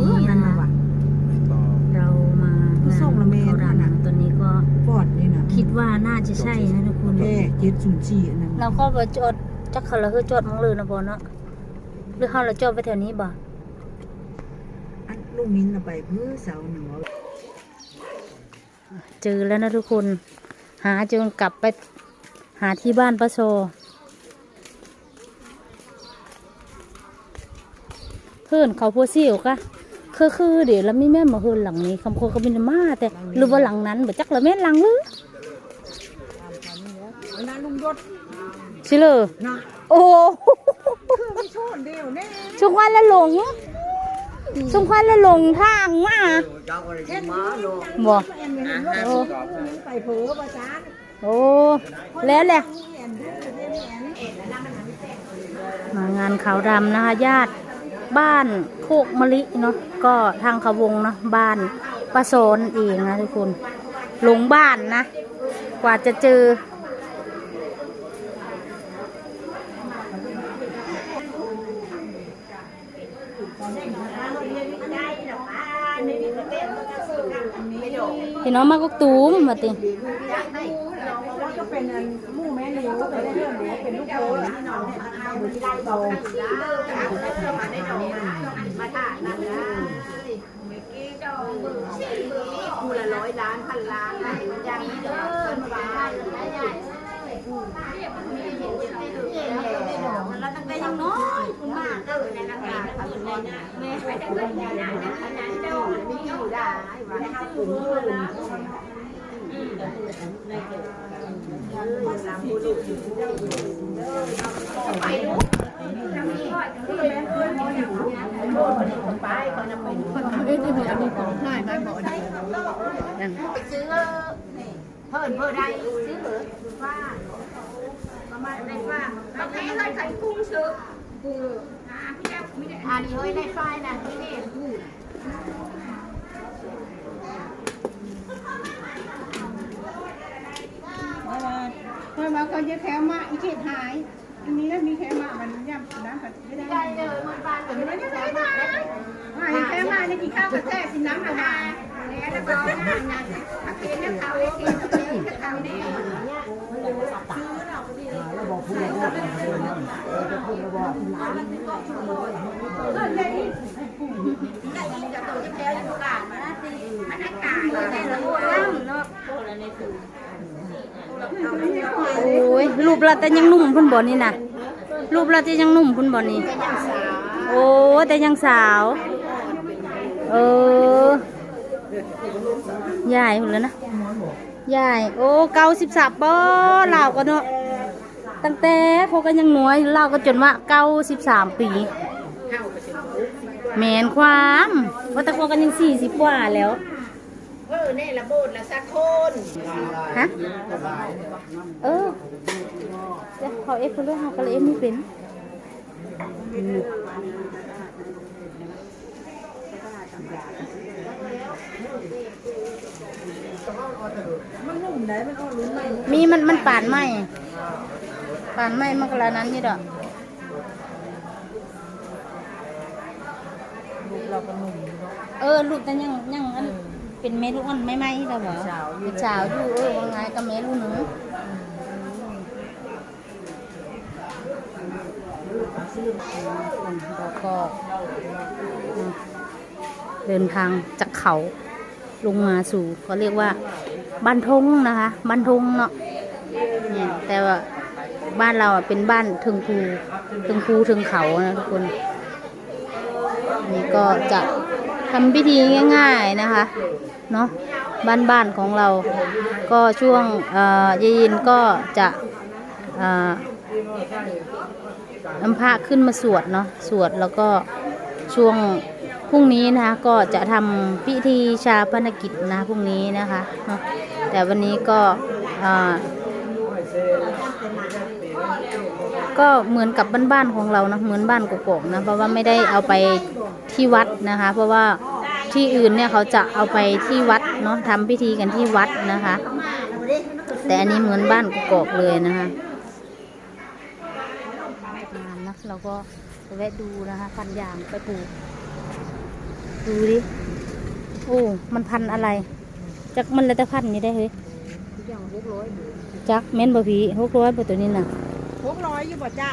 นี้นั่นะนคะว่ะ ไม่ตอบเรามางานส่งละเมนเขาดังน่ะตัวนี้ก็ปอดนี่นะคิดว่าน่าจะใช่นะทุกคนแค่เจ็ดศูนย์สี่อันนั้นเราก็ไปจอดจักเขาเราคือจอดมองเลยนะบอเนาะหรือเขาเราจอดไปแถวนี้บ่อันลูกมิ้นเอาไปเพื่อเสาหนึ่งร้อยเจอแล้วนะทุกคน หาจนกลับไปหาที่บ้านป้าโซเพื่อนเขาพัวซิวกะ คือคือเดี๋ยวเราไม่แม่นมาเฮือนหลังนี้คำโคก็ไมินมาแต่หรือว่าหลังนั้นบ่จักละแม่นหลังหรืออันนั้นลุงยศชิเลยนะโอ้โหคือไม่ชนเดียวแน่ชุกวันละหลงชุกวันละหลงทางมาบ่แอนยังรถโอ้ไปเผลอประจานโอ้แล้วแหละแอนดื้อเดี๋ยวแอนมางานขาวดำนะคะญาติ บ้านโคกมะลิเนาะก็ทางเขาวงเนาะบ้านป้าโซนเองนะทุกคนหลงบ้านนะ กว่าจะเจอพี่น้องมากกตูมมาติแล้วก็เป็นอันหมู่แม่เหลียวไปเรื่องเหลียวเป็นลูกเขยที่น้องอยู่ที่ได้โต คูละร้อยล้านพันล้านอย่างนี้เด้อมาบ้านแล้วตั้งแต่ ยังน้อยคุณมากเด้อในราคาเขาอยู่ในนั้นแม่ไปแต่เงินอย่างนั้นอันนั้นเด้อมีอยู่ได้ว่าให้เขาคุ้มเลยนะไปดูไปคนนั้นไปดูไปซื้อเพิ่นเพิ่นได้ซื้อเพิ่นฟ้า ประมาณได้ฟ้าเราแพ้เลยใส่กุ้งซื้อกุ้งอ่าพี่แก้วไม่ได้อันนี้เฮ้ยได้ฟ้านะพี่เด่นกุ้งเมื่อมาก็จะแถวมาอีกเขตหายอันนี้แล้วมีแถวมามันย่ำน้ำผัดไม่ได้ได้เลยมันบานเหมือนไม่ได้แพ้มาแล้วหายแถวมาจะกินข้าวกับแซ่กินน้ำกับมาแล้วก็งานงานถ้ากินน้ำเขาได้กินน้ำเขาได้ได้ยินกับตัวที่แพ้อยู่กลางมาสิมันอากาศแต่ละคนเนาะ โอ้ยรูปเราแต่ยังนุ่มพุ่นบ่นี่นะรูปเราแต่ยังนุ่มพุ่นบ่นี่โอ้แต่ยังสาวเออยายพุ่นแล้วนะยายโอ้เก้าสิบสามปอเราก็เนาะ ตั้งแต่เขาก็ยังน้อยเราก็จนว่าเก้าสิบสามปี แมนความว่าแตะโกกันยังสี่สิบกว่าแล้วเออเนี่ยระโบดละสักคนฮะเออเดี๋ยวเขาเอฟเขาเรื่องเขาก็เลยเอฟไม่เป็นมันนุ่มไหนมันอ่อนลุ้นไหมมีมันมันป่านไหม ป่านไหมมันก็แล้วนั้นนี่ดอกลูกเราก็นุ่มอยู่เนาะเออลูกแต่ยังยังอันเป็นเมลูกอันไม่ไหมแล้วเหรอสาวอยู่เป็นสาวอยู่เออว่าไงกับเมลูกหนึ่งแล้วก็อืมเดินทางจากเขาลงมาสู่เขาเรียกว่าบ้านทงนะคะบ้านทงเนาะเนี่ยแต่ว่า บ้านเราอะเป็นบ้านถึงภูถึงภูถึงเขานะทุกคนนี่ก็จะทำพิธีง่าย ๆนะคะเนาะบ้านๆของเรา ก็ช่วงเยายนก็จะนำพระขึ้นมาสวดเนาะสวดแล้วก็ช่วงพรุ่งนี้นะคะก็จะทำพิธีชาพนกิจนะพรุ่งนี้นะคะเนาะแต่วันนี้ก็ ก็เหมือนกับบ้านๆของเรานะเหมือนบ้านกกอกนะเพราะว่าไม่ได้เอาไปที่วัดนะคะ เพราะว่าที่อื่นเนี่ยเขาจะเอาไปที่วัดเนาะทำพิธีกันที่วัดนะคะ แต่อันนี้เหมือนบ้านกกอกเลยนะคะงานนะเราก็ไปแวะดูนะคะพันยางไปปลูกดูดิโอ้มันพันธุ์อะไรจักมันแล้วแต่พันธุ์นี่ได้เฮ้ยทุกอย่างหกร้อยจักแม่นบ่พีหกร้อยบ่ตัวนี้น่ะ หกร้อยอยู่บ่จ้า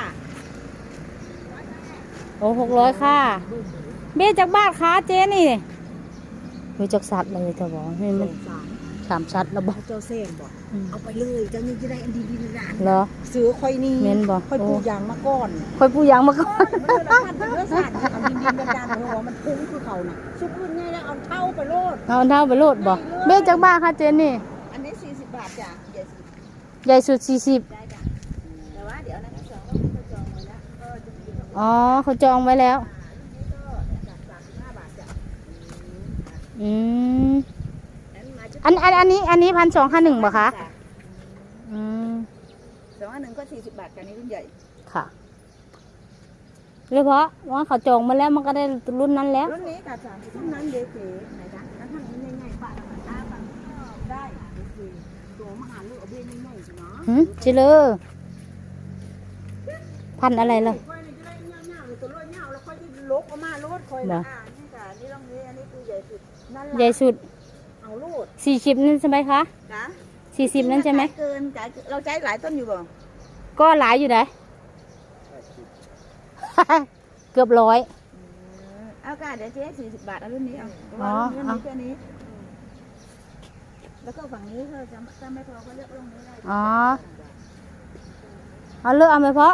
โอ้หกร้อยค่ะ เบี้ยจากบ้านค้าเจ๊นี่เฮ้ยจากสัตว์เลยแต่บอกให้มันสามสามสัตว์แล้วบอกเจ้าเส้นบ่อืมเอาไปเลยเจ้านี่จะได้อันดีๆนานเหรอๆซื้อค่อยนี่แม่นบ่ค่อยปลูกโอ้ยางมาก่อนคอยปูยางมาก่อนมันเลยละพันเป็นเนื้อสัตว์เอาดินดินๆกันๆหัวมันพุ่งคือเขาน่ะซุปอื่นง่ายแล้วเอาเท่าไปโลดเอาเท้าไปโลดบอกเบี้ยจากบ้านค่ะเจ๊นี่ อันนี้สี่สิบบาทจ้ะใหญ่สุดใหญ่สุดสี่สิบ อ๋อเขาจองไว้แล้วนี่ก็จากสามสิบห้าบาทจ้ะอืมนั้นมาชุดอันอันอันนี้อันนี้พันสองห้าหนึ่งบ่คะ อืมสองอันหนึ่งก็สี่สิบบาทกันนี้รุ่นใหญ่ ค่ะเรียกเพราะว่าเขาจองมาแล้วมันก็ได้รุ่นนั้นแล้ว รุ่นนี้กับสามสิบรุ่นนั้นเด็กเก๋ไหนจ๊ะแล้วทางนี้ง่ายๆบาทละบาทห้าบาทก็ได้เด็กเก๋ตัวมหาลูกเอาเบี้ยง่ายๆสิเนาะหืมเจเลอพันธุ์อะไรล่ะค่อย ค่อยบ่ละอ่านี่จ้ะนี่ตรงนี้อันนี้คือใหญ่สุดนั่นใหญ่ละสุดเอาโลดสี่สิบนั่นใช่ไหมคะจ้ะสี่สิบนั่นใช่ไหมเกินจ้ะเราใช้หลายต้นอยู่บ่ก็หลายอยู่ได้เกือบร้อยเอาค่ะเดี๋ยวเจ๊สี่สิบบาทเอารุ่นนี้เอาเพราะอ๋ว่าอรุ่นนี้แค่นี้ แล้วก็ฝั่งนี้ถ้าจะถ้าไม่พอก็เลือกตรงนี้ได้อ๋อเอาเลือกเอาไหมเพราะ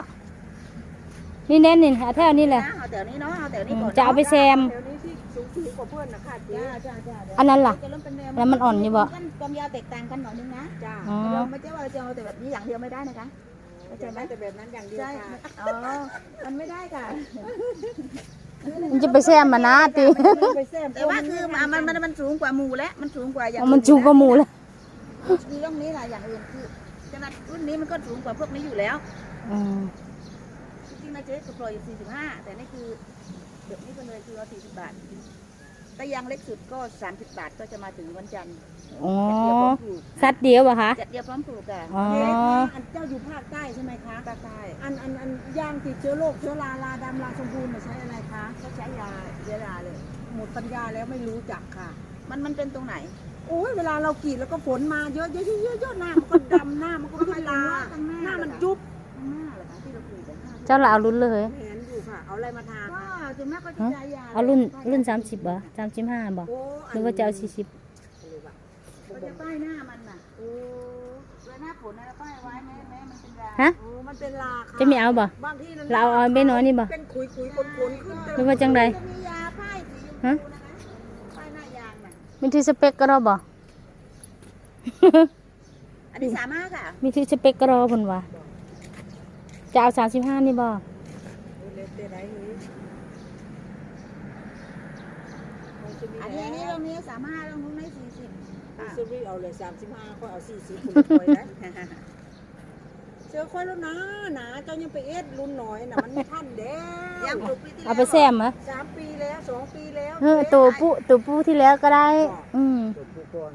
นี่แน่นนี่เอาแถวนี้เลยเอาแถวนี้เนาะเอาแถวนี้อืมก่อนจะเอาไปแซม แถวนี้ที่สูงสูงกว่าเพื่อนนะค่ะเจ๊จ้าจ้าจ้าอันนั้นล่ะ จะเริ่มเป็นแนวแล้วมันอ่อนอยู่บ่ มันความยาวแตกต่างกันหน่อยนึงนะจ้าอ๋อ เราไม่ใช่ว่าเราจะเอาแต่แบบนี้อย่างเดียวไม่ได้นะคะเข้าใจไหมแต่แบบนั้นอย่างเดียวใช่อ๋อมันไม่ได้ค่ะ มันจะไปแซมมานะตีไปแซมแต่ว่าคือมันมันมันสูงกว่าหมู่แล้วมันสูงกว่าอย่างมันจูงกระหมูแล้วคือเรื่องนี้แหละอย่างอื่นคือขนาดรุ่นนี้มันก็สูงกว่าพวกนี้อยู่แล้ว อืม จริงๆนะเจ๊ก็ปล่อยอยู่ 45 แต่นี่คือเดี๋ยวนี้ก็เลยคือเอา40 บาท แต่อยังเล็กสุดก็ 30 บาทก็จะมาถึงวันจันทร์อ๋อจัดเดียวพร้อมปลูกสัตว์เดียวเหรอคะจัดเดียวพร้อมปลูกอะอ๋ออันเจ้าอยู่ภาคใต้ใช่ไหมคะภาคใต้อันอันอันย่างติดเชื้อโรคเชื้อราลาดำลาชมพูเนี่ยใช้อะไรคะก็ใช้ยาเชื้อราเลย หมดปัญญาแล้วไม่รู้จักค่ะ มันมันเป็นตรงไหนโอ้ยเวลาเรากรีดแล้วก็ฝนมาเยอะเยอะเยอะเยอะเยอะหน้ามันก็ดำหน้ามันก็ขึ้นลาหน้ามันยุบข้างหน้า เหรอคะที่เราคุยกันเจ้าละเอารุ่นเลยเห็นอยู่ค่ะ เอาอะไรมาทาก็ถึงแม้ก็จะใช้ยาเอารุ่นรุ่นสามสิบบ่สามสิบห้าบ่โอ้หรือว่าจะเอาสี่สิบก็จะป้ายหน้ามันน่ะโอ้เวลาหน้าฝนนะป้ายไว้แม้แม้มันเป็นราฮะ โอ้มันเป็นราค่ะจะไม่เอาบ่ บางที่เราเอาไม่น้อยนี่บ่ เป็นขุยขุยๆขนขนๆขึ้นหรือว่าจังใด จะมียาป้ายสีชมฮะพูนะคะป้ายหน้ายางน่ะมีที่สเปกก็รอบ่ อันนี้สามารถค่ะมีที่สเปกก็รอเพิ่นว่า จะเอาสามสิบห้านี่บ่อันนี้อันนี้ตรงนี้สามารถตรงนู้นได้สี่สิบซื้อรีเอาเลยสามสิบห้าก็เอาสี่สิบคนคอยนะเจอคอยแล้วนะหนาเจ้ายังไปเอ็ดรุ่นน้อยนะมันไม่ทันเด้ยังปลูกปีที่เอาไปแซมเหรอสามปีแล้วสองปีแล้วเออตัวผู้ตัวผู้ที่แล้วก็ได้ อืมตัวผู้ก่อน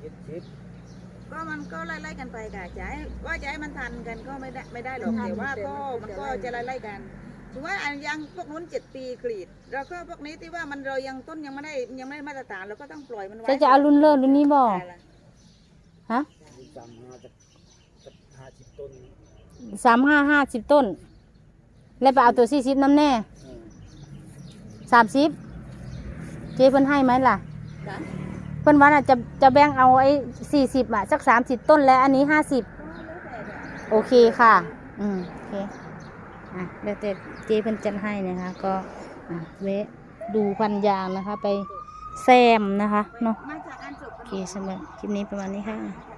เจ็ดสิบก็ มันก็ไล่ๆกันไปค่ะจะให้ว่าจะให้มันทันกันก็ไม่ได้ไม่ได้หรอกแต่ว่าก็มันก็จะไล่ๆกันถือว่าอันยังพวกนู้นเจ็ดปีกรีดแล้วก็พวกนี้ที่ว่ามันเรายังต้นยังไม่ได้ยังไม่ได้มาตรฐานเราก็ต้องปล่อยมันไว้จะจะเอารุ่นเลิศรุ่นนี้บ่ได้ละฮะสามห้าจะห้าสิบต้นสามห้าห้าสิบต้น แล้วไปเอาตัวสี่สิบน้ำแน่สามสิบเจ๊เพิ่นให้ไหมล่ะจ้ะเพิ่นว่าน่ะจะจะแบ่งเอาไอ้สี่สิบอะสักสามสิบต้นแล้วอันนี้ห้าสิบก็แล้วแต่จ้ะโอเคค่ะ อืมโอเคอะเดี๋ยวแต่เจ๊เพิ่นจัดให้นะคะ ก็อะเวะดูพันยางนะคะ ไปแซมนะคะเนาะมาจากอันจบโอเคสำหรับคลิปนี้ประมาณนี้ค่ะค่ะ